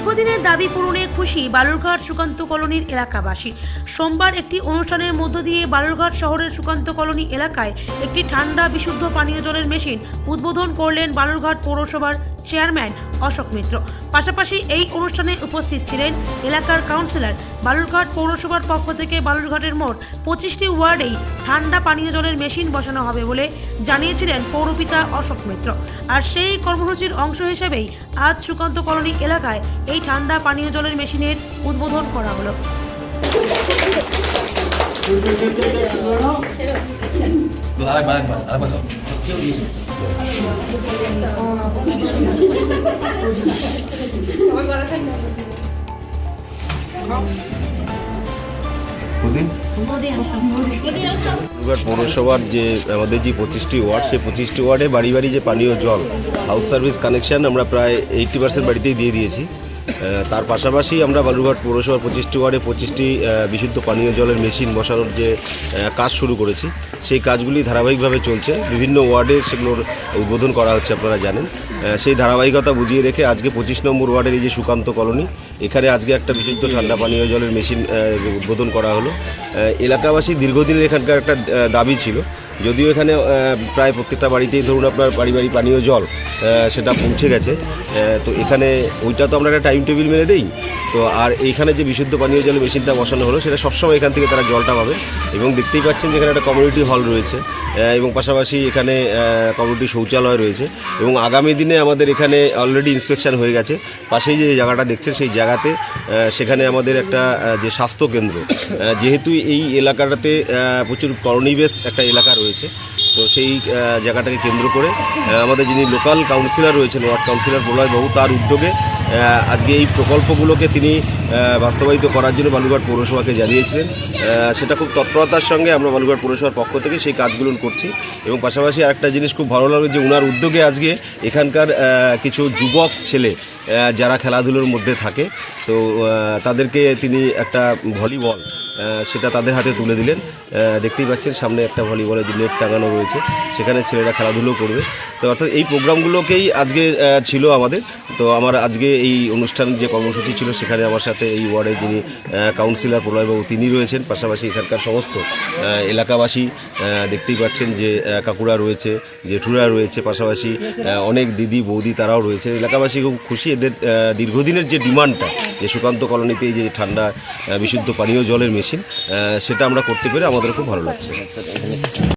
দীর্ঘদিনের দাবি পূরণে খুশি বালুরঘাট সুকান্ত কলোনির এলাকাবাসী। সোমবার একটি অনুষ্ঠানের মধ্য দিয়ে বালুরঘাট শহরের সুকান্ত কলোনি এলাকায় একটি ঠান্ডা, বিশুদ্ধ পানীয় জলের মেশিন উদ্বোধন করলেন বালুরঘাট পৌরসভার চেয়ারম্যান অশোক মিত্র। পাশাপাশি এই অনুষ্ঠানে উপস্থিত ছিলেন এলাকার কাউন্সিলর বালুরঘাট পৌরসভার পক্ষ থেকে বালুরঘাটের মোট পঁচিশটি ওয়ার্ডেই ঠান্ডা পানীয় জলের মেশিন বসানো হবে বলে জানিয়েছিলেন পৌরপিতা অশোক মিত্র। আর সেই কর্মসূচির অংশ হিসেবেই আজ সুকান্ত কলোনি এলাকায় এই ঠান্ডা পানীয় জলের মেশিনের উদ্বোধন করা হলো। আরেকবার দাও। বালুরঘাট পৌরসভার যে, আমাদের যে পঁচিশটি ওয়ার্ড, সেই পঁচিশটি ওয়ার্ডে বাড়ি বাড়ি যে পানীয় জল হাউস সার্ভিস কানেকশন আমরা প্রায় এইটটি পার্সেন্ট বাড়িতেই দিয়ে দিয়েছি। তার পাশাপাশি আমরা বালুরঘাট পৌরসভার পঁচিশটি ওয়ার্ডে পঁচিশটি বিশুদ্ধ পানীয় জলের মেশিন বসানোর যে কাজ শুরু করেছি, সেই কাজগুলি ধারাবাহিকভাবে চলছে। বিভিন্ন ওয়ার্ডে সেগুলোর উদ্বোধন করা হচ্ছে আপনারা জানেন। সেই ধারাবাহিকতা বুঝিয়ে রেখে আজকে পঁচিশ নম্বর ওয়ার্ডের এই যে সুকান্ত কলোনি, এখানে আজকে একটা বিশুদ্ধ ঠান্ডা পানীয় জলের মেশিন উদ্বোধন করা হলো। এলাকাবাসী দীর্ঘদিনের এখানকার একটা দাবি ছিল যদিও এখানে প্রায় প্রত্যেকটা বাড়িতেই ধরুন আপনার বাড়ি পানীয় জল সেটা পৌঁছে গেছে। তো এখানে ওইটা তো আমরা একটা টাইম টেবিল মেনে দিই। তো আর এইখানে যে বিশুদ্ধ পানীয় জলের মেশিনটা বসানো হলো, সেটা সবসময় এখান থেকে তারা জলটা পাবে। এবং দেখতেই পাচ্ছেন যে এখানে একটা কমিউনিটি হল রয়েছে। এবং পাশাপাশি এখানে কমিউনিটি শৌচালয় রয়েছে। এবং আগামী দিনে আমাদের এখানে অলরেডি ইন্সপেকশন হয়ে গেছে। পাশেই যে জায়গাটা দেখছেন, সেই জায়গাতে সেখানে আমাদের একটা যে স্বাস্থ্য কেন্দ্র। যেহেতু এই এলাকাটাতে প্রচুর করণিবেশ একটা এলাকা রয়েছে তো সেই জায়গাটাকে কেন্দ্র করে আমাদের যিনি লোকাল কাউন্সিলর রয়েছেন ওয়ার্ড কাউন্সিলর প্রলয়বাবু তার উদ্যোগে আজকে এই প্রকল্পগুলোকে তিনি বাস্তবায়িত করার জন্য বালুঘাট পৌরসভাকে জানিয়েছিলেন। সেটা খুব তৎপরতার সঙ্গে আমরা বালুঘাট পৌরসভার পক্ষ থেকে সেই কাজগুলো করছি এবং পাশাপাশি আরেকটা জিনিস খুব ভালো লাগল যে ওনার উদ্যোগে আজকে এখানকার কিছু যুবক ছেলে যারা খেলাধুলোর মধ্যে থাকে, তো তাদেরকে তিনি একটা ভলিবল সেটা তাদের হাতে তুলে দিলেন। দেখতেই পাচ্ছেন, সামনে একটা ভলিবলের নেট টাঙানো রয়েছে, সেখানে ছেলেরা খেলাধুলো করবে। তো অর্থাৎ এই প্রোগ্রামগুলোকেই আজকে ছিল আমাদের। তো আমার আজকে এই অনুষ্ঠান যে কর্মসূচি ছিল, সেখানে আমার সাথে এই ওয়ার্ডে যিনি কাউন্সিলর প্রলয়বাবু তিনি রয়েছেন। পাশাপাশি এখানকার সমস্ত এলাকাবাসী দেখতেই পাচ্ছেন যে কাকুরা রয়েছে, জেঠুরা রয়েছে। পাশাপাশি অনেক দিদি, বৌদি তারাও রয়েছে। এলাকাবাসী খুব খুশি। এদের দীর্ঘদিনের যে ডিমান্ডটা, যে সুকান্ত কলোনিতে যে ঠান্ডা বিশুদ্ধ পানীয় জলের মেশিন আহ, সেটা আমরা করতে পেরে আমাদের খুব ভালো লাগছে।